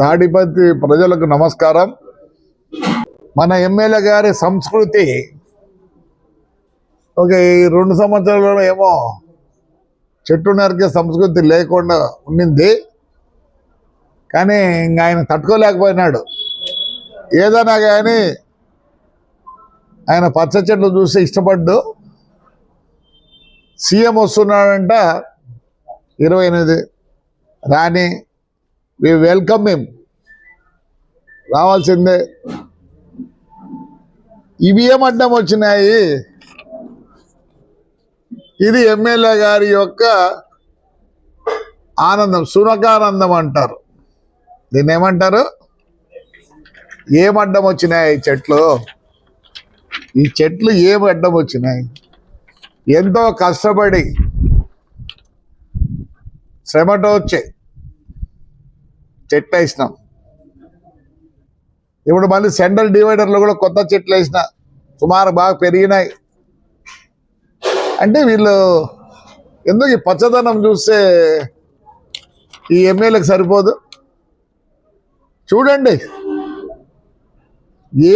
తాడిపత్రి ప్రజలకు నమస్కారం. మన ఎమ్మెల్యే గారి సంస్కృతి ఒక ఈ రెండు సంవత్సరాలలో ఏమో చెట్టు నరికే సంస్కృతి లేకుండా ఉండింది కానీ ఇంక ఆయన తట్టుకోలేకపోయినాడు. ఏదైనా కానీ ఆయన పచ్చ చెట్లు చూసి ఇష్టపడ్డు. సీఎం వస్తున్నాడంట ఇరవై ఎనిమిది రాణి వి వెల్కమ్ హిమ్ రావాల్సిందే. ఇవి ఏం అడ్డం వచ్చినాయి. ఇది ఎమ్మెల్యే గారి యొక్క ఆనందం సునకానందం అంటారు. దీన్ని ఏమంటారు? ఏం అడ్డం వచ్చినాయి చెట్లు? ఈ చెట్లు ఏం అడ్డం వచ్చినాయి? ఎంతో కష్టపడి శ్రమతో చెట్లు వేసినాం ఇప్పుడు మళ్ళీ సెంట్రల్ డివైడర్లో కూడా కొత్త చెట్లు వేసిన సుమారు బాగా పెరిగినాయి. అంటే వీళ్ళు ఎందుకు ఈ పచ్చదనం చూస్తే ఈ ఎమ్మెల్యేకి సరిపోదు? చూడండి.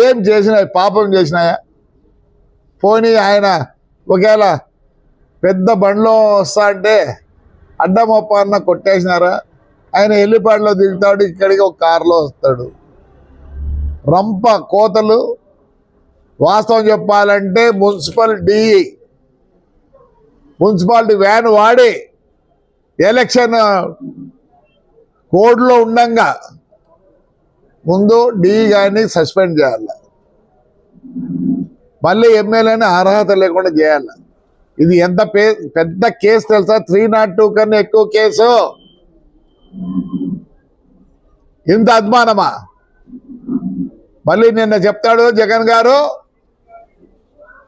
ఏం చేసినా పాపం చేసినాయా పోనీ ఆయన ఒకవేళ పెద్ద బండ్లో వస్తా అంటే అడ్డమొప్ప అన్న కొట్టేసినారా? ఆయన ఎల్లిపాడులో దిగుతాడు ఇక్కడికి ఒక కారులో వస్తాడు. రంప కోతలు. వాస్తవం చెప్పాలంటే మున్సిపల్ డిఈ మున్సిపాలిటీ వ్యాన్ వాడి. ఎలక్షన్ కోడ్లో ఉండంగా. ముందు డిఈ గారిని సస్పెండ్ చేయాలి. మళ్ళీ ఎమ్మెల్యేని అర్హత లేకుండా చేయాలి. ఇది ఎంత పే పెద్ద కేసు తెలుసా? త్రీ నాట్ టూ కన్నా ఎక్కువ కేసు. ఇంత అభిమానమా మళ్ళీ నిన్న చెప్తాడు జగన్ గారు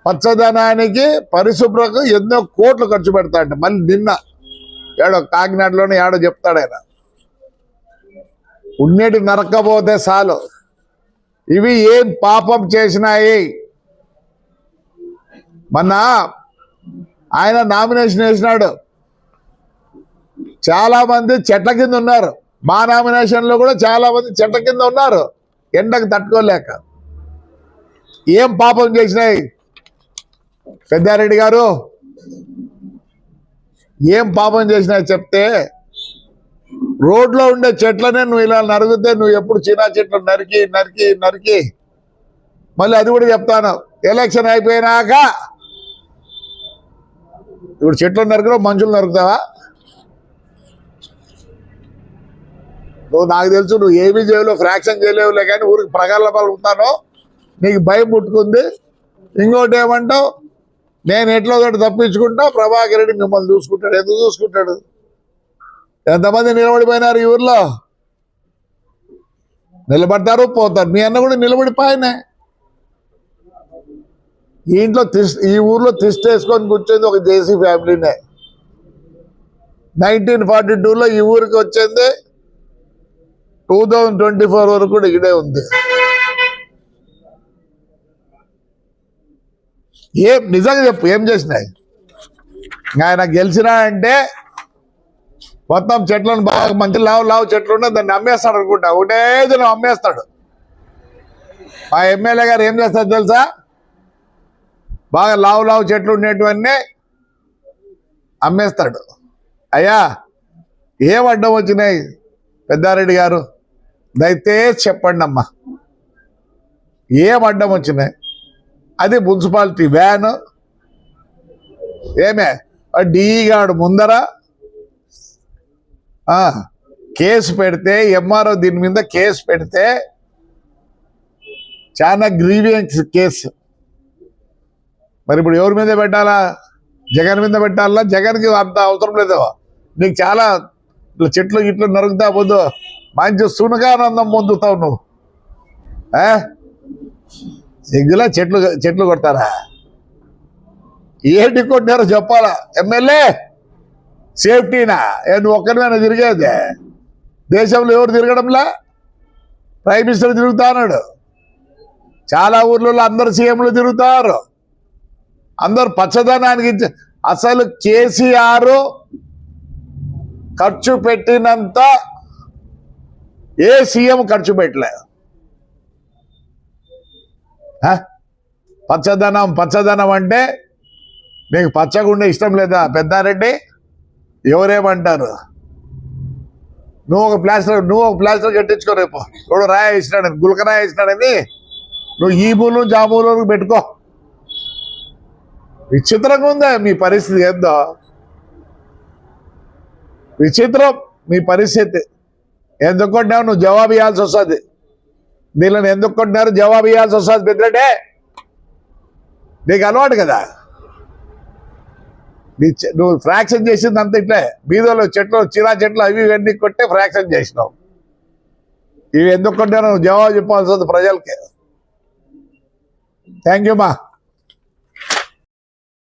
పచ్చదనానికి పరిశుభ్రకు ఎన్నో కోట్లు ఖర్చు పెడతాడు. మళ్ళీ నిన్న ఏడో కాకినాడలోనే ఏడో చెప్తాడు ఆయన. ఉన్నేటి నరకపోతే చాలు. ఇవి ఏం పాపం చేసినాయి? మొన్న ఆయన నామినేషన్ వేసినాడు. చాలామంది చెట్ల కింద ఉన్నారు. మా నామినేషన్లో కూడా చాలామంది చెట్ల కింద ఉన్నారు. ఎండకు తట్టుకోలేక. ఏం పాపం చేసినాయి? పెద్దారెడ్డి గారు ఏం పాపం చేసినాయి చెప్తే రోడ్లో ఉండే చెట్లనే నువ్వు ఇలా నరిగితే నువ్వు ఎప్పుడు చిన్న చెట్లు నరికి నరికి నరికి. మళ్ళీ అది కూడా చెప్తాను. ఎలక్షన్ అయిపోయినాక ఇప్పుడు చెట్లు నరకడం మనుషులు నరుకుతావా? నువ్వు నాకు తెలుసు నువ్వు ఏమీ చేయలేవు ఫ్రాక్షన్ చేయలేవులే కానీ ఊరికి ప్రగల్భాలు ఉంటానో నీకు భయం పుట్టుకుంది. ఇంకోటి ఏమంటావు? నేను ఎట్లా ఒకటి తప్పించుకుంటా? ప్రభాకర్ రెడ్డి మిమ్మల్ని చూసుకుంటాడు. ఎందుకు చూసుకుంటాడు? ఎంతమంది నిలబడిపోయినారు ఈ ఊర్లో? నిలబడతారు పోతారు. మీ అన్న కూడా నిలబడిపోయినాయి ఈ ఇంట్లో తిస్ ఈ ఊర్లో తిష్టేసుకొని కూర్చొని ఒక జేసీ ఫ్యామిలీనే. నైన్టీన్ ఫార్టీ టూలో ఈ ఊరికి వచ్చింది. టూ థౌజండ్ ట్వంటీ ఫోర్ వరకు కూడా ఇక్కడే ఉంది. ఏం నిజంగా చెప్పు ఏం చేసినాయి? ఆయన గెలిచినా అంటే మొత్తం చెట్లను బాగా మంచి లావు లావు చెట్లు ఉన్నాయి దాన్ని అమ్మేస్తాడు అనుకుంటా. ఒకటే దినం అమ్మేస్తాడు. మా ఎమ్మెల్యే గారు ఏం చేస్తారు తెలుసా? బాగా లావు లావు చెట్లు ఉండేటివన్నీ అమ్మేస్తాడు. అయ్యా ఏం అడ్డం వచ్చినాయి పెద్దారెడ్డి గారు? దయచేసి చెప్పండి అమ్మా ఏం అడ్డం వచ్చినాయి అది మున్సిపాలిటీ వ్యాన్. ఏమే? డీగాడు గాడు ముందర. కేసు పెడితే ఎంఆర్ఓ దీని మీద కేసు పెడితే చాలా గ్రీవియన్స్ కేసు. మరి ఇప్పుడు ఎవరి మీద పెట్టాలా? జగన్ మీద పెట్టాలా? జగన్కి అంత అవసరం లేదు. నీకు చాలా ఇట్లా చెట్లు ఇట్లా నరుగుతా పోదు. మంచి సునగానందం పొందుతావు నువ్వు. ఆ? సిగ్గులా చెట్లు చెట్లు కొడతారా? ఏంటి కొట్టినారో చెప్పాలా? ఎమ్మెల్యే సేఫ్టీనా? ఏ నువ్వు ఒక్కరిమైనా తిరిగేది. దేశంలో ఎవరు తిరగడంలా? ప్రైమ్ మినిస్టర్ తిరుగుతాడు చాలా ఊర్లలో అందరు సీఎంలు తిరుగుతారు. అందరు పచ్చదనానికి అసలు కేసీఆర్ ఖర్చు పెట్టినంత ఏ సీఎం ఖర్చు పెట్టలే. పచ్చదనం పచ్చదనం అంటే నీకు పచ్చగుండే ఇష్టం లేదా పెద్దారెడ్డి? ఎవరేమంటారు? నువ్వు ఒక ప్లాస్టర్ నువ్వు ఒక ప్లాస్టర్ కట్టించుకో రేపు. ఎవడు రాయ వేసినాడని గులకరాయ వేసినాడని. నువ్వు ఈ మూలు జాములు పెట్టుకో. విచిత్రంగా ఉందా మీ పరిస్థితి ఏందో? విచిత్రం మీ పరిస్థితి. ఎందుకు కొట్టినావు? నువ్వు జవాబు ఇవ్వాల్సి వస్తుంది. వీళ్ళని ఎందుకు కొట్టినారు? జవాబు ఇవ్వాల్సి వస్తుంది పెద్దటే నీకు అలవాటు కదా. నీ నువ్వు ఫ్రాక్షన్ చేసింది అంత ఇట్లే. బీదోలు చెట్లు చిరా చెట్లు అవి ఇవన్నీ కొట్టే ఫ్రాక్షన్ చేసినావు. ఇవి ఎందుకు కొట్టారో నువ్వు జవాబు చెప్పాల్సి వస్తుంది ప్రజలకి. థ్యాంక్ యూ మా.